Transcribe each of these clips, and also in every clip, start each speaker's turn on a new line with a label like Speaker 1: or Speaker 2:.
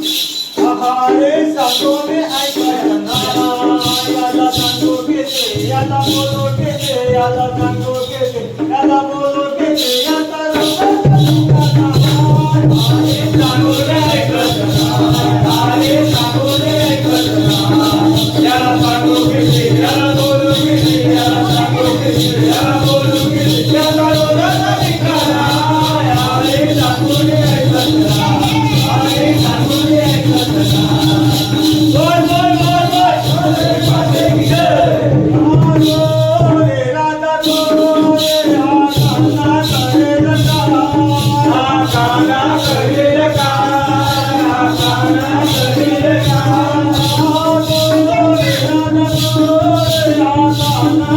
Speaker 1: आहारे सांगोने ऐकायला याला सांगो केले याला बोलो केले याला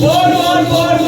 Speaker 1: Bora, bora, bora!